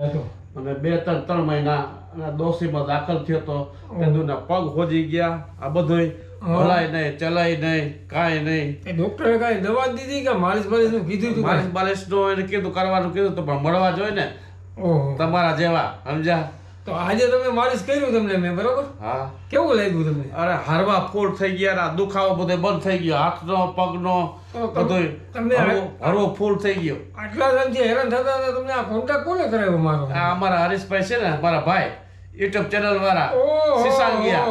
અને બે ત્રણ ત્રણ મહિના દોશીમાં દાખલ થયો તો તેના પગ હોજી ગયા. આ બધું હલાય નહીં ચલાય નહીં કાંઈ નહીં. ડોક્ટરે કાંઈ દવા દીધી કે માલિશ બાલિશનું કીધું હતું માલિશનું એને કીધું કરવાનું કીધું તો પણ મળવા જોઈએ ને તમારા જેવા સમજ્યા? તો આજે તમે માલિશ કર્યું તમને મેં બરાબર? હા. કેવું લાગ્યું તમને? અરે હરવા ફોડ થઈ ગયા આ દુખાવો બધો બંધ થઈ ગયો હાથનો પગનો બધું તમને હરવો ફોડ થઈ ગયો. આટલા ટાઈમથી હેરાન થતા હતા તમને આ કોન્ટેક્ટ કોને કરાવ્યો મારો? આ અમારા હરીશભાઈ છે ને મારા ભાઈ યુટ્યુબ ચેનલ વાળા સિસાંગિયા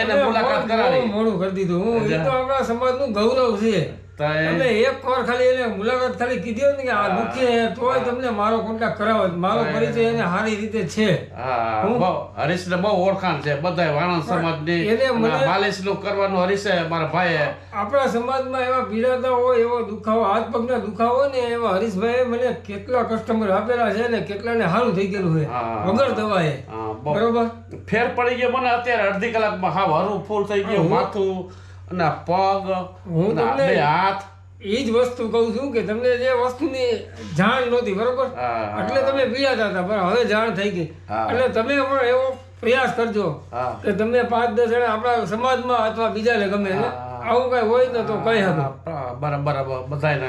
એને મુલાકાત કરાવી. મોડું કરી દીધું. હું એ. તો આપણા સમાજનું ગૌરવ છે. તો એ- તમને એક વાર ખાલી એને મુલાકાત ખાલી કીધી હોત ને કે આ દુખી છે, તોય તમને મારો કોન્ટેક્ટ કરાવો. મારો પરિચય એને સારી રીતે છે. હા હું- બહુ ઓળખાણ છે બધા વાણંદ સમાજની. એને માલિશનું કરવાનું હરીશે મારા ભાઈએ. આપણા સમાજમાં એવા પીડાતા હોય એવો દુખાવો હાથ પગના દુખાવો હોય ને એવા હરીશભાઈ મને કેટલા કસ્ટમર આપેલા છે ને કેટલાને સારું થઈ ગયેલું છે. વગર દવાએ. બરોબર? ફેર પડી ગયો મને અત્યારે અડધી કલાકમાં હાવ હરું ફૂલ થઈ ગયું માથું અને પગ હું તમને- હાથ. એ જ વસ્તુ કહું છું કે તમને જે વસ્તુની જાણ નહોતી બરોબર? એટલે તમે પીડાતા હતા પણ હવે જાણ થઈ ગઈ. એટલે તમે પણ એવો પ્રયાસ કરજો કે તમે પાંચ દસ જણા આપણા સમાજમાં અથવા બીજાને ગમે આવું કઈ હોય ને તો કઈ હતા બરાબર બરાબર. બધાને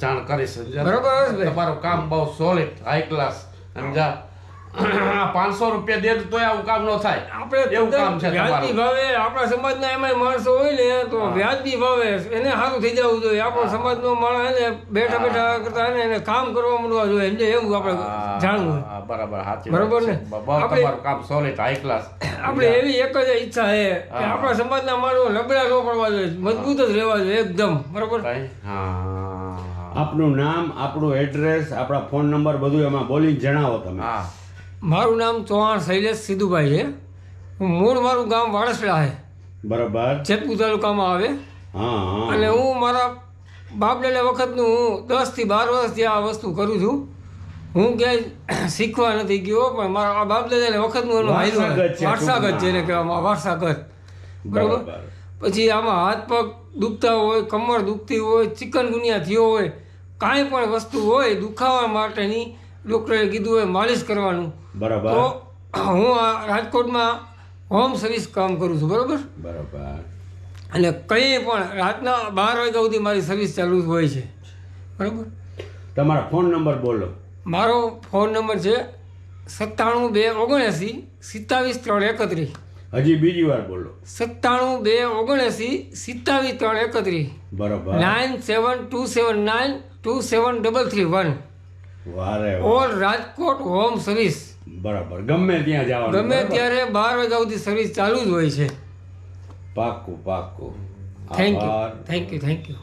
જાણ કરીશ. બરોબર બરાબર તમારું કામ બહુ સોલિડ હાઈ ક્લાસ સમજા પાંચસો રૂપિયા દે તો આવું કામ ન થાય. આપણે એવું કામ છે વ્યાજબી ભાવે આપણા સમાજના એમાં માણસો હોય ને તો વ્યાજબી ભાવે. એને સારું થઈ જવું જોઈએ. આપણો સમાજનો માણસ એને બેઠા બેઠા કરતા એને એને કામ કરવા માંડવા જોઈએ. સમજે એવું આપણે જાણવું બરાબર સાચી બરાબર ને? તમારું કામ સોલિડ હાઈ ક્લાસ આપણે એવી એક જ ઈચ્છા છે કે આપણા સમાજના માણસો નબળા ન પડવા જોઈએ. મજબૂત જ રહેવા જોઈએ એકદમ. બરાબર? હા આપનું નામ આપણું એડ્રેસ આપણા ફોન નંબર બધું એમાં બોલીને જણાવો તમે. હા. મારું નામ ચૌહાણ શૈલેષ સિદ્ધુભાઈ છે. હું મૂળ મારું ગામ વાળસડા છે બરાબર. જેતપુર તાલુકામાં આવે. અને હું મારા બાપ દાદા વખતનું હું દસથી બાર વર્ષથી આ વસ્તુ કરું છું. હું ક્યાંય શીખવા નથી ગયો પણ મારા આ બાપ દાદા વખતનું એનું છે, વારસાગત જેને કહેવામાં વારસાગત. બરાબર. પછી આમાં હાથ પગ દુખતા હોય કમર દુખતી હોય ચિકનગુનિયા થયો હોય કાંઈ પણ વસ્તુ હોય દુખાવા માટેની ડૉક્ટરે કીધું હોય માલિશ કરવાનું. બરાબર. તો હું આ રાજકોટમાં હોમ સર્વિસ કામ કરું છું બરાબર? બરાબર. અને કંઈ પણ રાતના બાર વાગ્યા સુધી મારી સર્વિસ ચાલુ જ હોય છે. બરાબર? તમારો ફોન નંબર બોલો. મારો ફોન નંબર છે સત્તાણું બે ઓગણએંસી સિત્તાવીસ ત્રણ એકત્રીસ. હજી બીજી વાર બોલો. સત્તાણું બે ઓગણએંસી સિત્તાવીસ ત્રણ એકત્રીસ. બરાબર. Nine seven two seven nine two seven double three one. વારે ઓલ રાજકોટ હોમ સર્વિસ. બરાબર ગમે ત્યાં જવાનું ગમે ત્યારે બાર વાગ્યા સુધી સર્વિસ ચાલુ જ હોય છે. પાક્કું પાક્કું. Thank you thank you thank you